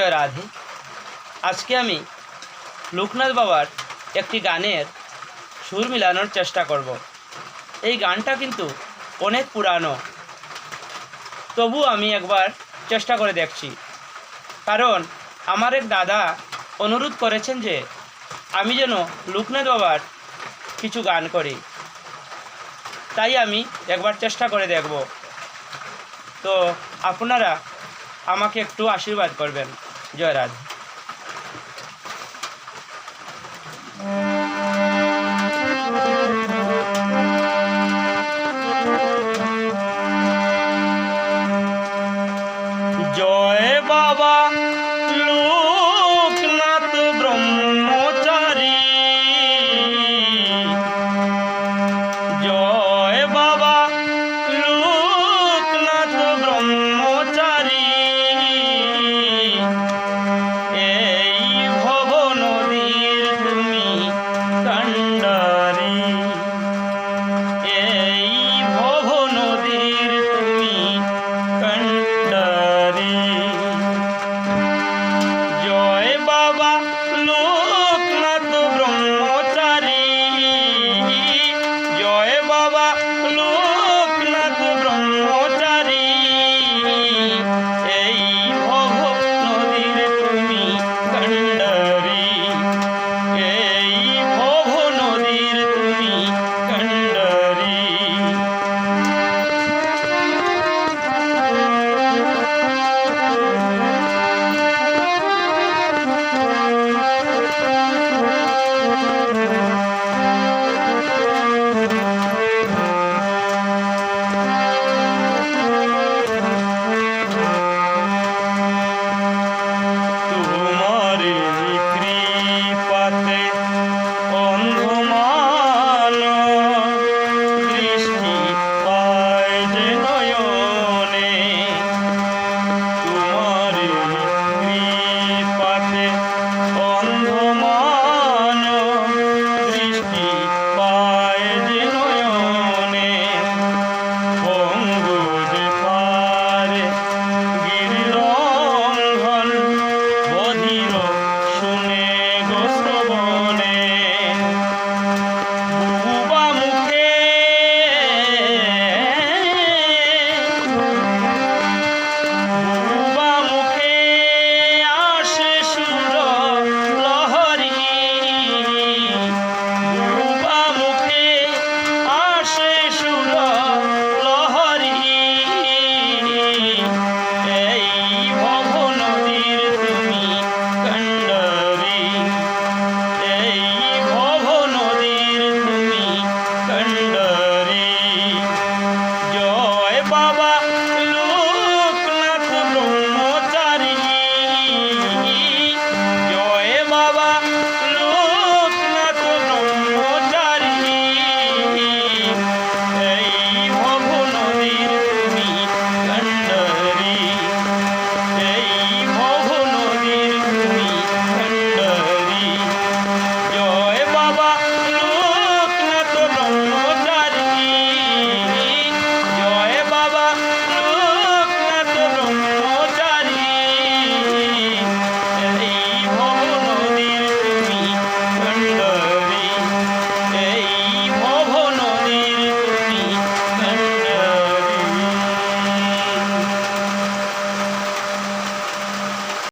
রাধে। আজকে আমি লোকনাথ বাবার একটি গানের সুর মিলানোর চেষ্টা করব। এই গানটা কিন্তু অনেক পুরানো। তবু আমি একবার চেষ্টা করে দেখছি। কারণ আমার এক দাদা অনুরোধ করেছেন যে আমি যেন লোকনাথ বাবার কিছু গান করি। তাই আমি একবার চেষ্টা করে দেখব। তো আপনারা আমাকে একটু আশীর্বাদ করবেন। जय राज जय बाबा Baba.